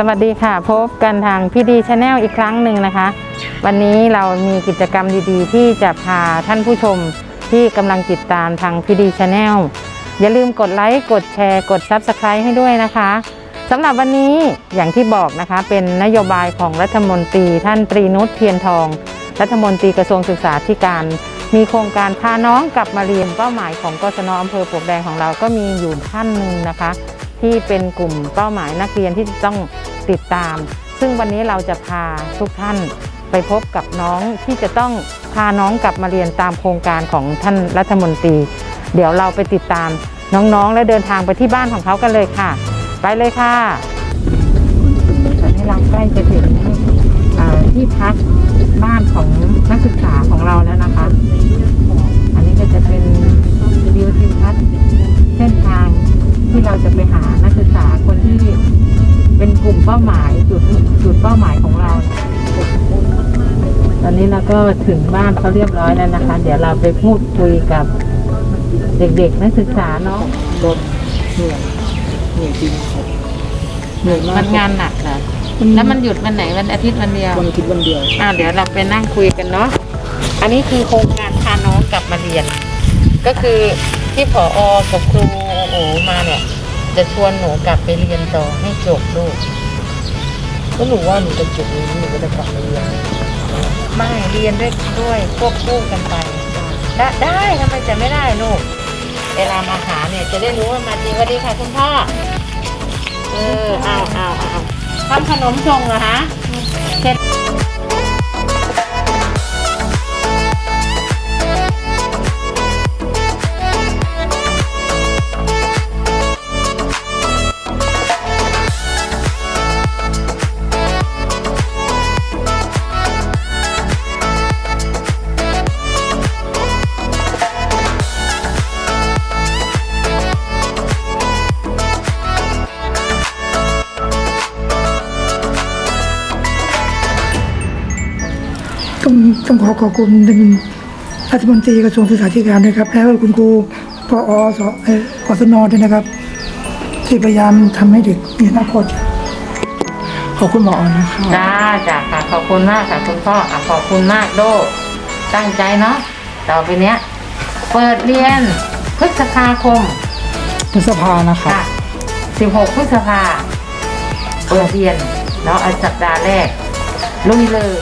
สวัสดีค่ะ พบกันทางพี่ดีชาแนลอีกครั้งหนึ่งนะคะ วันนี้เรามีกิจกรรมดีๆ ที่จะพาท่านผู้ชมที่กำลังติดตามทางพี่ดีชาแนลอย่าลืมกดไลค์กดแชร์กด Subscribe ให้ด้วยนะคะสำหรับวันนี้อย่างที่บอกนะคะเป็นนโยบายของรัฐมนตรีท่านตรีนุชเทียนทอง รัฐมนตรีกระทรวงศึกษาธิการ มีโครงการพาน้องกลับมาเรียนเป้าหมายของกศนอำเภอปลวกแดงของเราก็มีอยู่ท่านหนึ่งนะคะ ที่เป็นกลุ่มเป้าหมายนักเรียนที่ต้องติดตาม ซึ่งวันนี้เราจะพาทุกท่านไปพบกับน้องที่จะต้องพาน้องกลับมาเรียนตามโครงการของท่านรัฐมนตรี เดี๋ยวเราไปติดตามน้องๆ และเดินทางไปที่บ้านของเขากันเลยค่ะ ไปเลยค่ะตอนนี้เราใกล้จะถึงที่พักบ้านของนักศึกษาของเราแล้วนะคะ อันนี้ก็จะเป็น กลุ่มเป้าหมายจุดจุดเป้าหมายของเรา ตอนนี้เราก็ถึงบ้านเขาเรียบร้อยแล้วนะคะ เดี๋ยวเราไปพูดคุยกับเด็กๆนักศึกษาเนาะรถเหนื่อยเหนื่อยจริงครับเหนื่อยมากมันงานหนักเหรอแล้วมันหยุดวันไหนวันอาทิตย์วันเดียววันอาทิตย์วันเดียวอ้าวเดี๋ยวเราไปนั่งคุยกันเนาะอันนี้คือโครงการพาน้องกลับมาเรียน ก็คือที่ผออกับครูโอมาเนี่ย จะชวนหนูกลับไปเรียนต่อให้จบลูกก็หนูว่าหนูจะจบนี้หนูก็จะกลับมาเรียนไม่เรียนด้วยด้วยควบคู่กันไปได้ได้ทำไมจะไม่ได้ลูกเวลามาหาเนี่ยจะได้รู้ว่ามาจริงวัสดีค่ะคุณพ่อเออเอาเอาเอาทำขนมชงเหรอฮะเสร็จ ต้องต้องขอขอบคุณท่านรัฐมนตรีกระทรวงศึกษาธิการด้วยครับ แล้วก็คุณครูปอสเอ่อกศนด้วยนะครับ ที่พยายามทำให้เด็กมีอนาคตขอบคุณหมอนะครับจ้าจ้าค่ะขอบคุณมากค่ะคุณพ่ออะขอบคุณมากโดตั้งใจเนาะต่อไปเนี้ย เปิดเรียนพฤษภาคมพฤษภานะครับค่ะ16 พฤษภาเปิดเรียนแล้วเอาสัปดาห์แรกลุยเลย